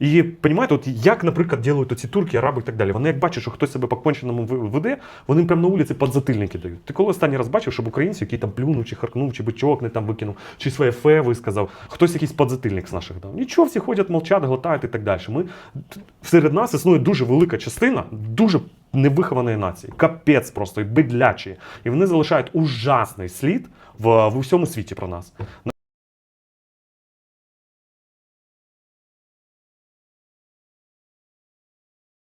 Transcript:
І розумієте, от як, наприклад, ділають оці турки, араби і так далі. Вони як бачать, що хтось себе по конченому веде, вони прямо на вулиці подзатильники дають. Ти коли останній раз бачив, щоб українці, який там плюнув, чи харкнув, чи бичок не там викинув, чи своє фе висказав, хтось якийсь подзатильник з наших дав. Нічого, всі ходять, мовчать, глотають і так далі. Ми серед нас існує дуже велика частина, дуже невихованої нації, капець просто і бидлячі. І вони залишають ужасний слід в, в усьому світі про нас.